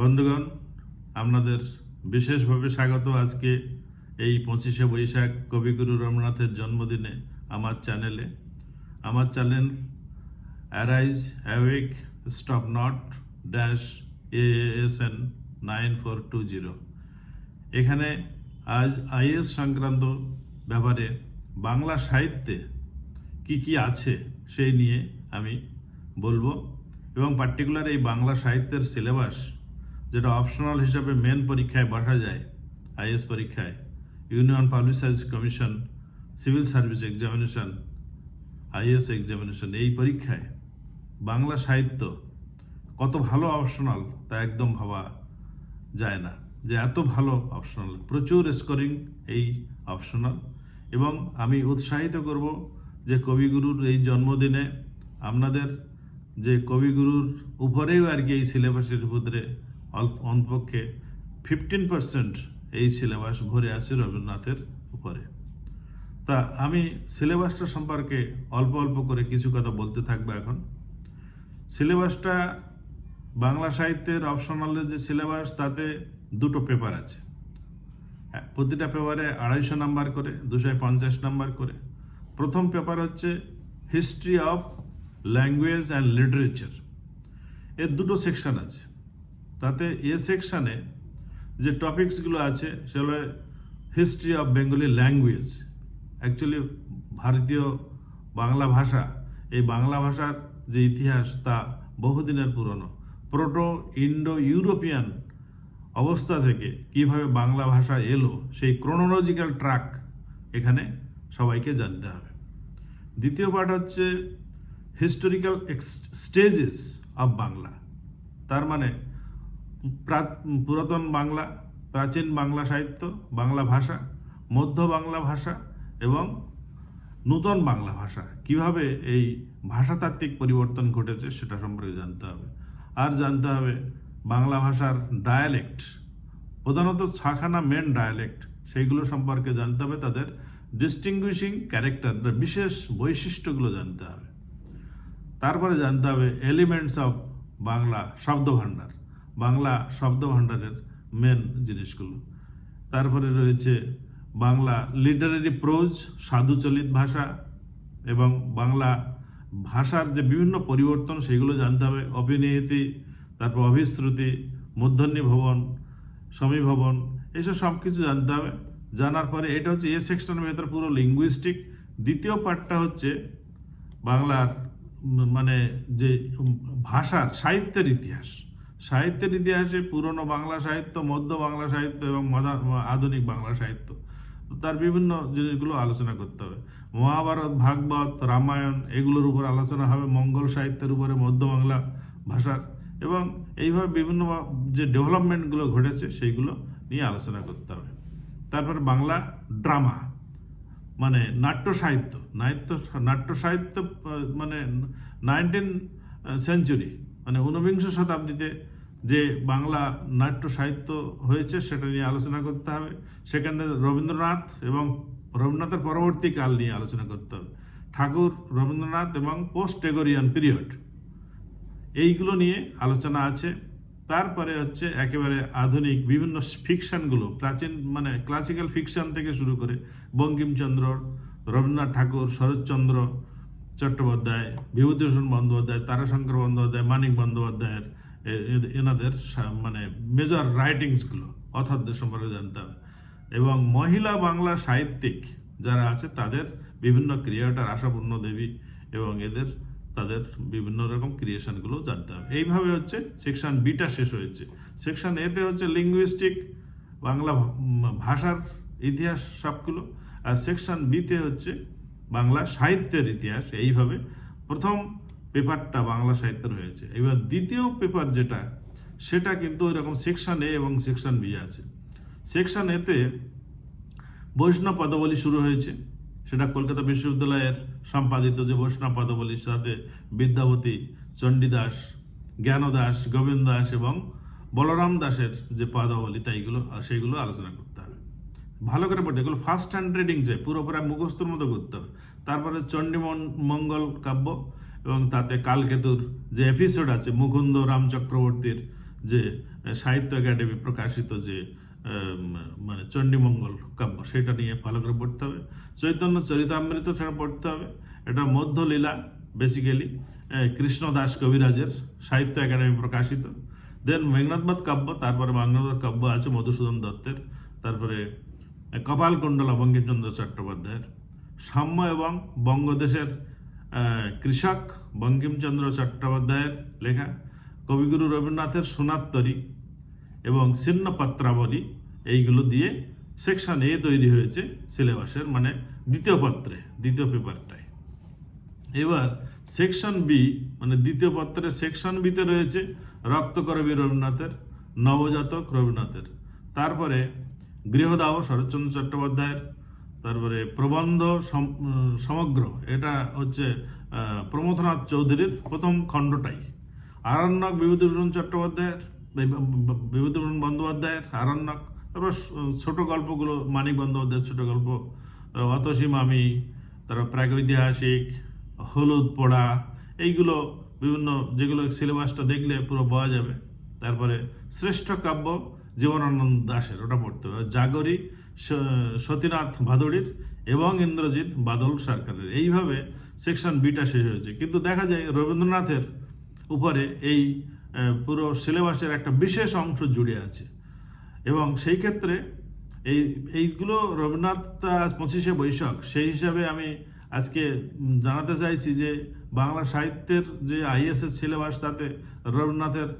বন্ধুগণ, আপনাদের বিশেষভাবে স্বাগত। আজকে এই পঁচিশে বৈশাখ কবিগুরু রমনাথের জন্মদিনে আমার চ্যানেলে। আমার channel arise awake stop not dash ASN nine four two zero এখানে আজ আইএস সংক্রান্ত ব্যাপারে বাংলা সাহিত্যে কি কি আছে সেই নিয়ে আমি বলব। এবং পার্টিকুলার এই বাংলা সাহিত্যের সিলেবাস যেটা অপশনাল হিসাবে মেন পরীক্ষায় বসা যায় আইএস পরীক্ষায়। Union public service commission civil service examination IAS examination এই পরীক্ষায় বাংলা সাহিত্য কত ভালো অপশনাল তা একদম ভাবা যায় না। যে এত ভালো অপশনাল প্রচুর স্কোরিং এই অপশনাল এবং আমি উৎসাহিত করব যে কবিগুরুর এই জন্মদিনে আপনাদের যে কবিগুরুর উপরেও আর কি এই সিলেবাসের অল্প অন্তপক্ষে ফিফটিন পার্সেন্ট এই সিলেবাস ভরে আছে রবীন্দ্রনাথের উপরে। তা আমি সিলেবাসটা সম্পর্কে অল্প অল্প করে কিছু কথা বলতে থাকব এখন। সিলেবাসটা বাংলা সাহিত্যের অপশনালের যে সিলেবাস তাতে দুটো পেপার আছে। হ্যাঁ, প্রতিটা পেপারে আড়াইশো নাম্বার করে দুশো পঞ্চাশ নাম্বার করে। প্রথম পেপার হচ্ছে history of language and literature এর দুটো সেকশন আছে। তাতে এ সেকশানে যে টপিকসগুলো আছে, সেগুলো history of Bengali language actually ভারতীয় বাংলা ভাষা, এই বাংলা ভাষার যে ইতিহাস তা বহুদিনের পুরনো। প্রোটো ইন্ডো ইউরোপিয়ান অবস্থা থেকে কীভাবে বাংলা ভাষা এলো, সেই ক্রোনোলজিক্যাল ট্র্যাক এখানে সবাইকে জানতে হবে। দ্বিতীয় পার্ট হচ্ছে হিস্টোরিক্যাল স্টেজেস অফ বাংলা তার মানে পুরাতন বাংলা, প্রাচীন বাংলা সাহিত্য, বাংলা ভাষা, মধ্য বাংলা ভাষা এবং নূতন বাংলা ভাষা। কীভাবে এই ভাষাতাত্ত্বিক পরিবর্তন ঘটেছে সেটা সম্পর্কে জানতে হবে। আর জানতে হবে বাংলা ভাষার ডায়ালেক্ট প্রধানত ছখানা মেন ডায়ালেক্ট সেইগুলো সম্পর্কে জানতে হবে, তাদের ডিস্টিংগুইশিং ক্যারেক্টার বিশেষ বৈশিষ্ট্যগুলো জানতে হবে। তারপরে জানতে হবে এলিমেন্টস অফ বাংলা শব্দভাণ্ডার। বাংলা শব্দভাণ্ডারের মেন জিনিসগুলো। তারপরে রয়েছে বাংলা লিটারারি প্রোজ সাধুচলিত ভাষা এবং বাংলা ভাষার যে বিভিন্ন পরিবর্তন, সেগুলো জানতে হবে। অভিনীতি তারপর অভিশ্রুতি মূর্ধন্য ভবন সমীভবন এইসব সব কিছু জানতে হবে। জানার পরে এটা হচ্ছে এ সেকশনের ভেতরে পুরো লিঙ্গুইস্টিক দ্বিতীয় পার্টটা হচ্ছে বাংলার মানে যে ভাষার, সাহিত্যের ইতিহাস। সাহিত্যের ইতিহাসে পুরনো বাংলা সাহিত্য, মধ্য বাংলা সাহিত্য এবং আধুনিক বাংলা সাহিত্য। তার বিভিন্ন জিনিসগুলো আলোচনা করতে হবে। মহাভারত, ভাগবত, রামায়ণ এগুলোর উপর আলোচনা হবে, মঙ্গল সাহিত্যের উপরে মধ্য বাংলা ভাষার এবং এইভাবে বিভিন্ন যে ডেভেলপমেন্টগুলো ঘটেছে সেইগুলো নিয়ে আলোচনা করতে হবে। তারপরে বাংলা ড্রামা মানে নাট্য সাহিত্য। নাট্য নাট্য সাহিত্য মানে নাইনটিন সেঞ্চুরি। মানে ঊনবিংশ শতাব্দীতে যে বাংলা নাট্য সাহিত্য হয়েছে, সেটা নিয়ে আলোচনা করতে হবে। সেখানে রবীন্দ্রনাথ এবং রবীন্দ্রনাথের পরবর্তী কাল নিয়ে আলোচনা করতে হবে। ঠাকুর, রবীন্দ্রনাথ এবং পোস্ট টেগোরিয়ান পিরিয়ড। এইগুলো নিয়ে আলোচনা আছে। তারপরে হচ্ছে একেবারে আধুনিক বিভিন্ন ফিকশানগুলো, প্রাচীন মানে ক্লাসিক্যাল ফিকশান থেকে শুরু করে বঙ্কিমচন্দ্র, রবীন্দ্রনাথ ঠাকুর, শরৎচন্দ্র চট্টোপাধ্যায়, বিভূতিভূষণ বন্দ্যোপাধ্যায়, তারাশঙ্কর বন্দ্যোপাধ্যায়, মানিক বন্দ্যোপাধ্যায়ের এনাদের মানে মেজর রাইটিংসগুলো অথরদের সম্পর্কে জানতে হবে এবং মহিলা বাংলা সাহিত্যিক যারা আছে, তাদের বিভিন্ন ক্রিয়েটার আশাপূর্ণ দেবী এবং এদের, তাদের বিভিন্ন রকম ক্রিয়েশনগুলো জানতে হবে এইভাবে হচ্ছে সেকশন বিটা শেষ হয়েছে। সেকশন এতে হচ্ছে লিঙ্গুইস্টিক বাংলা ভাষার ইতিহাস সবগুলো। আর সেকশন বিতে হচ্ছে বাংলা সাহিত্যের ইতিহাস, এইভাবে প্রথম পেপারটা বাংলা সাহিত্যের হয়েছে। এবার দ্বিতীয় পেপার যেটা, সেটা কিন্তু এরকম সেকশন এ এবং সেকশন বি আছে। সেকশন এতে বৈষ্ণব পদাবলী শুরু হয়েছে। সেটা কলকাতা বিশ্ববিদ্যালয়ের সম্পাদিত যে বৈষ্ণব পদাবলী, সাথে বিদ্যাপতি চণ্ডীদাস, জ্ঞানদাস গোবিন্দ দাস এবং বলরাম দাসের যে পদাবলী, তাইগুলো, সেইগুলো আলোচনা ভালো করে পড়তে এগুলো ফার্স্ট হ্যান্ড রিডিং চাই পুরো পুরো মুখস্থর মতো করতে হবে। তারপরে চণ্ডী মন- মঙ্গল কাব্য এবং তাতে কালকেতুর যে এপিসোড আছে, মুকুন্দ রাম চক্রবর্তীর যে সাহিত্য একাডেমি প্রকাশিত যে মানে চণ্ডীমঙ্গল কাব্য, সেটা নিয়ে ভালো করে পড়তে হবে। চৈতন্য চরিতামৃত সেটা পড়তে হবে। এটা মধ্যলীলা বেসিক্যালি কৃষ্ণদাস কবিরাজের সাহিত্য একাডেমি প্রকাশিত। দেন মেঘনাথবাদ কাব্য, তারপরে মেঘনাথবাদ কাব্য আছে মধুসূদন দত্তের। তারপরে কপালকুণ্ডলা বঙ্কিমচন্দ্র চট্টোপাধ্যায়ের। সাম্য এবং বঙ্গদেশের কৃষক বঙ্কিমচন্দ্র চট্টোপাধ্যায়ের লেখা কবিগুরু রবীন্দ্রনাথের সোনাত্তরী এবং ছিন্নপত্রাবলী এইগুলো দিয়ে সেকশন এ তৈরি হয়েছে সিলেবাসের মানে দ্বিতীয় পত্রে, দ্বিতীয় পেপারটায়। এবার সেকশন বি মানে দ্বিতীয় পত্রের সেকশন বিতে রয়েছে রক্তকরবী রবীন্দ্রনাথের, নবজাতক রবীন্দ্রনাথের। তারপরে গৃহদাহ, শরৎচন্দ্র চট্টোপাধ্যায়ের, তারপরে প্রবন্ধ সম- সমগ্র, এটা হচ্ছে প্রমথনাথ চৌধুরীর প্রথম খণ্ডটাই। আরণ্যক বিভূতিভূষণ চট্টোপাধ্যায়ের বিভূতিভূষণ বন্দ্যোপাধ্যায়ের আরণ্যক তারপর ছোট গল্পগুলো, মানিক বন্দ্যোপাধ্যায়ের ছোট গল্প তারপর অতসী মামি, তারপর প্রাগৈতিহাসিক, হলুদ পোড়া, এইগুলো বিভিন্ন যেগুলো সিলেবাসটা দেখলে পুরো পাওয়া যাবে। তারপরে শ্রেষ্ঠ কাব্য জীবনানন্দ দাশের, ওটা পড়তে হবে। জাগরী সতীনাথ ভাদুড়ির এবং ইন্দ্রজিৎ বাদল সরকারের। এইভাবে সেকশন বিটা শেষ হয়েছে। কিন্তু দেখা যায় রবীন্দ্রনাথের উপরে এই পুরো সিলেবাসের একটা বিশেষ অংশ জুড়ে আছে। এবং সেই ক্ষেত্রে এই, এইগুলো রবীন্দ্রনাথ পঁচিশে বৈশাখ। সেই হিসাবে আমি আজকে জানাতে চাইছি যে বাংলা সাহিত্যের যে আইএসএস সিলেবাস তাতে রবীন্দ্রনাথের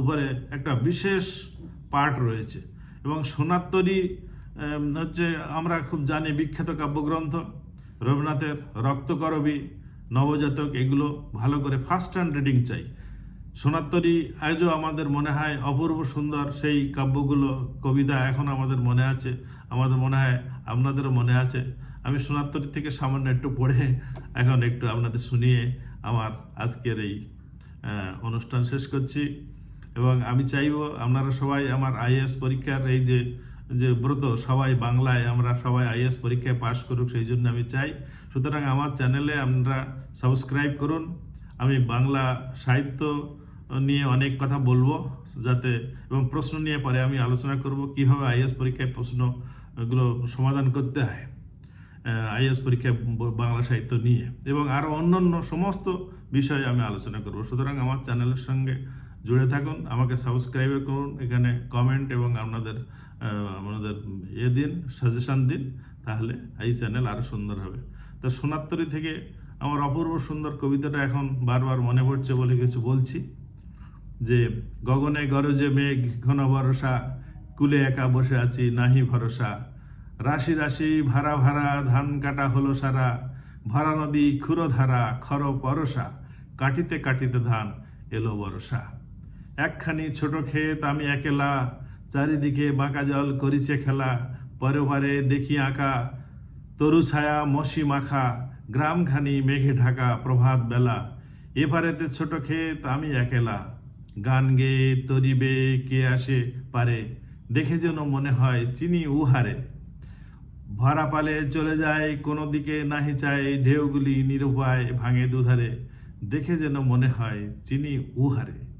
উপরে একটা বিশেষ পার্ট রয়েছে। এবং সোনাত্তরী উম, হচ্ছে আমরা খুব জানি বিখ্যাত কাব্যগ্রন্থ রবীন্দ্রনাথের রক্তকরবী নবজাতক এগুলো ভালো করে ফার্স্ট হ্যান্ড রিডিং চাই। সোনাত্তরী আজও আমাদের মনে হয় অপূর্ব সুন্দর সেই কাব্যগুলো কবিতা এখন আমাদের মনে আছে আমাদের মনে হয় আপনাদেরও মনে আছে। আমি সোনাত্তরী থেকে সামান্য একটু পড়ে এখন একটু আপনাদের শুনিয়ে আমার আজকের এই অনুষ্ঠান শেষ করছি। এবং আমি চাইব আপনারা সবাই আমার আইএস পরীক্ষার এই যে যে ব্রত, সবাই বাংলায় আমরা সবাই আইএস পরীক্ষায় পাশ করুক, সেই জন্য আমি চাই। সুতরাং আমার চ্যানেলে আপনারা সাবস্ক্রাইব করুন। আমি বাংলা সাহিত্য নিয়ে অনেক কথা বলব, যাতে, এবং প্রশ্ন নিয়ে পরে আমি আলোচনা করব, কীভাবে আইএস পরীক্ষায় প্রশ্নগুলো সমাধান করতে হয় আইএস পরীক্ষায় বাংলা সাহিত্য নিয়ে। এবং আরও অন্যান্য সমস্ত বিষয়ে আমি আলোচনা করব। সুতরাং আমার চ্যানেলের সঙ্গে জুড়ে থাকুন, আমাকে সাবস্ক্রাইব করুন, এখানে কমেন্ট এবং আপনাদের আপনাদের ইয়ে দিন সাজেশন দিন, তাহলে এই চ্যানেল আরও সুন্দর হবে। তো সোনাত্তরী থেকে আমার অপূর্ব সুন্দর কবিতাটা এখন বারবার মনে পড়ছে বলে কিছু বলছি, যে গগনে গরজে মেঘ, ঘন বরসা কুলে একা বসে আছি, নাহি ভরসা। রাশি রাশি ভাড়া ভাড়া, ধান কাটা হলো সারা। ভরা নদী, ক্ষুরধারা, খর পরসা, কাটিতে কাটিতে ধান এলো বরসা একখানি ছোট ক্ষেত আমি একেলা, চারিদিকে বাঁকা জল করিছে খেলা, পরে পরে দেখি আঁকা, তরু ছায়া মশি মাখা, গ্রামখানি মেঘে ঢাকা প্রভাত বেলা। এপারেতে ছোট ক্ষেত, আমি একেলা। গান গেয়ে তরিবে, কে আসে পারে, দেখে যেন মনে হয় চিনি উহারে। ভরা পালে চলে যায়, কোনো দিকে নাহি চায়, ঢেউগুলি নিরুপায় ভাঙে দুধারে, দেখে যেন মনে হয় চিনি উহারে।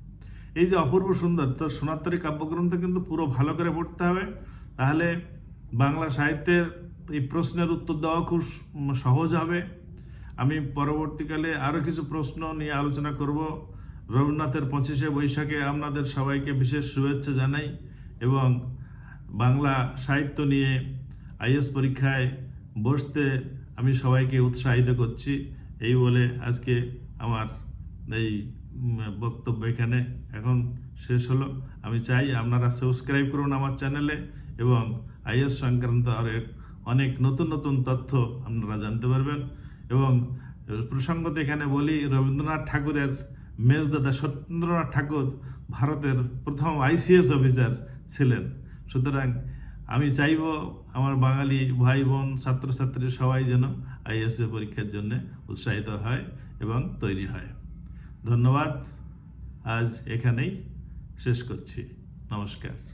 এই যে অপূর্ব সুন্দর, তো সোনাত্তরী কাব্যগ্রন্থ কিন্তু পুরো ভালো করে পড়তে হবে। তাহলে বাংলা সাহিত্যের এই প্রশ্নের উত্তর দেওয়া খুব সহজ হবে। আমি পরবর্তীকালে আরও কিছু প্রশ্ন নিয়ে আলোচনা করব। রবীন্দ্রনাথের পঁচিশে বৈশাখে আপনাদের সবাইকে বিশেষ শুভেচ্ছা জানাই এবং বাংলা সাহিত্য নিয়ে আইএস পরীক্ষায় বসতে আমি সবাইকে উৎসাহিত করছি। এই বলে আজকে আমার এই বক্তব্য এখানে এখন শেষ হলো। আমি চাই আপনারা সাবস্ক্রাইব করুন আমার চ্যানেলে এবং আইএস সংক্রান্ত আরেক অনেক নতুন নতুন তথ্য আপনারা জানতে পারবেন। এবং প্রসঙ্গত এখানে বলি, রবীন্দ্রনাথ ঠাকুরের মেজদাদা সত্যেন্দ্রনাথ ঠাকুর ভারতের প্রথম আইসিএস অফিসার ছিলেন। সুতরাং আমি চাইব আমার বাঙালি ভাই বোন, ছাত্রছাত্রী সবাই যেন আইএসএ পরীক্ষার জন্য উৎসাহিত হয় এবং তৈরি হয়। ধন্যবাদ। আজ এখানেই শেষ করছি। নমস্কার।